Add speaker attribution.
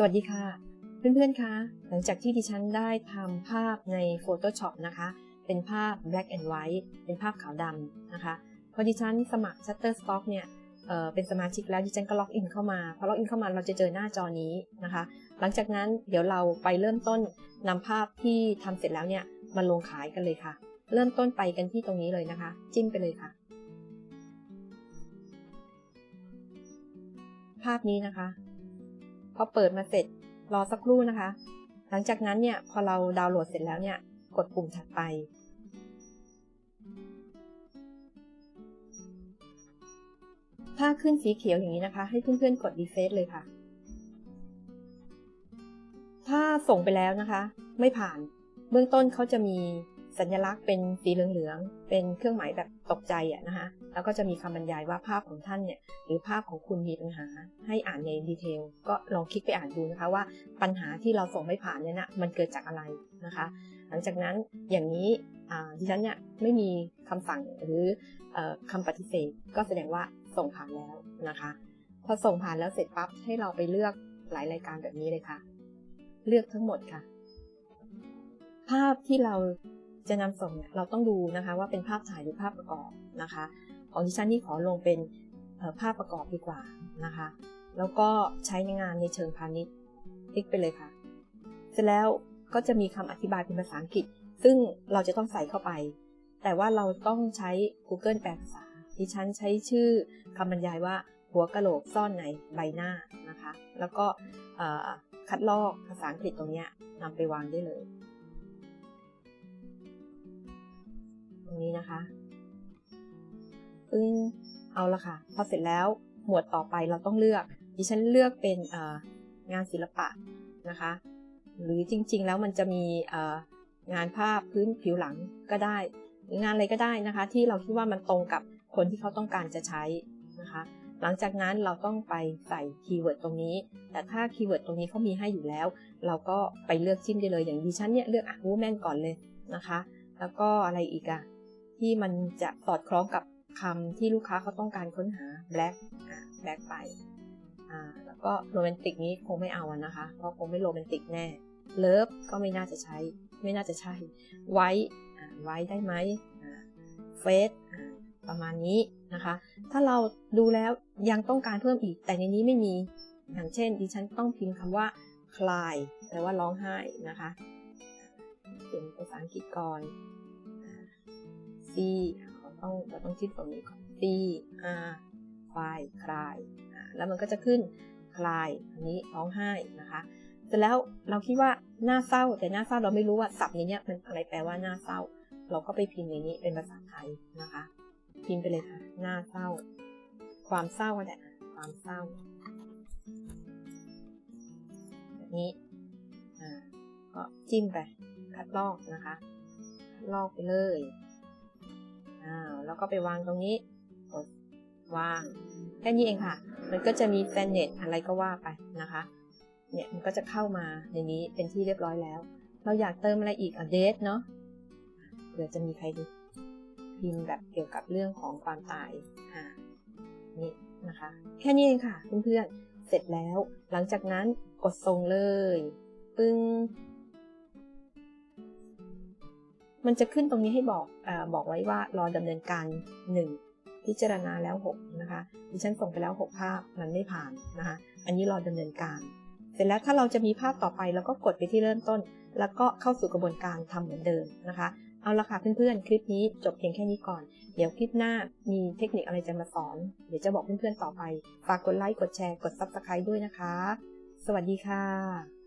Speaker 1: สวัสดีค่ะ เพื่อนๆ คะ หลังจากที่ดิฉันได้ทำภาพใน Photoshop นะคะ เป็นภาพ black and white เป็นภาพขาวดำนะคะ พอดิฉันสมัคร Shutterstock เนี่ยเเป็นสมาชิกแล้วดิฉันก็ล็อกอินเข้ามา พอล็อกอินเข้ามาเราจะเจอหน้าจอนี้นะคะ หลังจากนั้นเดี๋ยวเราไปเริ่มต้นนำภาพที่ทำเสร็จแล้วเนี่ยมาลงขายกันเลยค่ะ เริ่มต้นไปกันที่ตรงนี้เลยนะคะ จิ้มไปเลยค่ะ ภาพนี้นะคะ พอเปิดมาเสร็จรอสักครู่นะคะ หลังจากนั้นเนี่ยพอเราดาวน์โหลดเสร็จแล้วเนี่ย กดปุ่มถัดไป ถ้าขึ้นสีเขียวอย่างนี้นะคะ ให้เพื่อนๆกด refresh เลยค่ะ ถ้าส่งไปแล้วนะคะ ไม่ผ่าน เบื้องต้นเขาจะมี สัญลักษณ์เป็นสีเหลืองๆ เป็นเครื่องหมายแบบตกใจอะนะคะ แล้วก็จะมีคำบรรยายว่าภาพของท่านเนี่ยหรือภาพของคุณมีปัญหา ให้อ่านในดีเทล ก็ลองคลิกไปอ่านดูนะคะว่าปัญหาที่เราส่งไม่ผ่านเนี่ยนะมันเกิดจากอะไรนะคะ หลังจากนั้นอย่างนี้ดิฉันเนี่ยไม่มีคำสั่งหรืออคำปฏิเสธ ก็แสดงว่าส่งผ่านแล้วนะคะ พอส่งผ่านแล้วเสร็จปั๊บให้เราไปเลือกหลายรายการแบบนี้เลยค่ะ เลือกทั้งหมดค่ะ ภาพที่เรา จะนำส่งเนี่ยเราต้องดูนะคะว่าเป็นภาพถ่ายหรือภาพประกอบนะคะ ของดิฉันนี่ขอลงเป็นภาพประกอบดีกว่านะคะ แล้วก็ใช้ในงานในเชิงพาณิชย์คลิกไปเลยค่ะ เสร็จแล้วก็จะมีคำอธิบายเป็นภาษาอังกฤษ ซึ่งเราจะต้องใส่เข้าไป แต่ว่าเราต้องใช้ Google แปลภาษาดิฉันใช้ชื่อคำบรรยายว่าหัวกะโหลกซ่อนในใบหน้านะคะ แล้วก็คัดลอกภาษาอังกฤษตรงนี้นำไปวางได้เลย ตรงนี้นะคะปึ้งเอาละค่ะ พอเสร็จแล้วหมวดต่อไปเราต้องเลือก ดิฉันเลือกเป็นงานศิลปะนะคะ หรือจริงๆแล้วมันจะมีงานภาพพื้นผิวหลังก็ได้ หรืองานอะไรก็ได้นะคะ ที่เราคิดว่ามันตรงกับคนที่เขาต้องการจะใช้นะคะ หลังจากนั้นเราต้องไปใส่คีย์เวิร์ดตรงนี้ แต่ถ้าคีย์เวิร์ดตรงนี้เขามีให้อยู่แล้ว เราก็ไปเลือกจิ้มได้เลยอย่างดิฉันเนี่ยเลือกอะวูแมนก่อนเลยนะคะ แล้วก็อะไรอีกอะ ที่มันจะสอดคล้องกับคำที่ลูกค้าเขาต้องการค้นหา black อ่า black ไปอ่าแล้วก็โรแมนติกนี้คงไม่เอาอะนะคะ เพราะคงไม่โรแมนติกแน่เลิฟก็ไม่น่าจะใช้ ไม่น่าจะใช่ไว้ไว้ได้ไหมเฟสประมาณนี้นะคะ ถ้าเราดูแล้วยังต้องการเพิ่มอีก แต่ในนี้ไม่มี อย่างเช่น ดิฉันต้องพิมพ์คำว่า cry แปลว่าร้องไห้นะคะ เป็นภาษาอังกฤษก่อน C ต้องเราต้องจิ้มตรงนี้ก่อน C R ควายคลาย แล้วมันก็จะขึ้นคลายอันนี้ร้องไห้นะคะเสร็จแล้วเราคิดว่าหน้าเศร้า แต่หน้าเศร้าเราไม่รู้ว่าศัพท์นี้เนี่ยมันอะไรแปลว่าหน้าเศร้า เราก็ไปพิมพ์อย่างนี้เป็นภาษาไทยนะคะ พิมพ์ไปเลยค่ะหน้าเศร้า ความเศร้าแหละความเศร้าแบบนี้อ่าก็จิ้มไปคัดลอกนะคะคัดลอกไปเลย อ้าวแล้วก็ไปวางตรงนี้กดวางแค่นี้เองค่ะ มันก็จะมีแฟนเน็ตอะไรก็ว่าไปนะคะเนี่ยมันก็จะเข้ามาในนี้เป็นที่เรียบร้อยแล้ว เราอยากเติมอะไรอีกอะเดทเนาะเผื่อจะมีใครพิมพ์แบบเกี่ยวกับเรื่องของความตายอ่านี่นะคะ แค่นี้เองค่ะเพื่อนๆเสร็จแล้ว หลังจากนั้นกดส่งเลย ปึ้ง มันจะขึ้นตรงนี้ให้บอกอบอกไว้ว่ารอดำเนินการ 1 พิจารณาแล้ว 6 นะคะ ดิฉันส่งไปแล้ว 6 ภาพมันไม่ผ่านนะคะ อันนี้รอดำเนินการ เสร็จแล้วถ้าเราจะมีภาพต่อไปเราก็กดไปที่เริ่มต้น แล้วก็เข้าสู่กระบวนการทำเหมือนเดิมนะคะ เอาละค่ะเพื่อนๆ คลิปนี้จบเพียงแค่นี้ก่อน เดี๋ยวคลิปหน้ามีเทคนิคอะไรจะมาสอน เดี๋ยวจะบอกเพื่อนๆต่อไป ฝากกดไลค์ กดแชร์ กด Subscribe ด้วยนะคะ สวัสดีค่ะ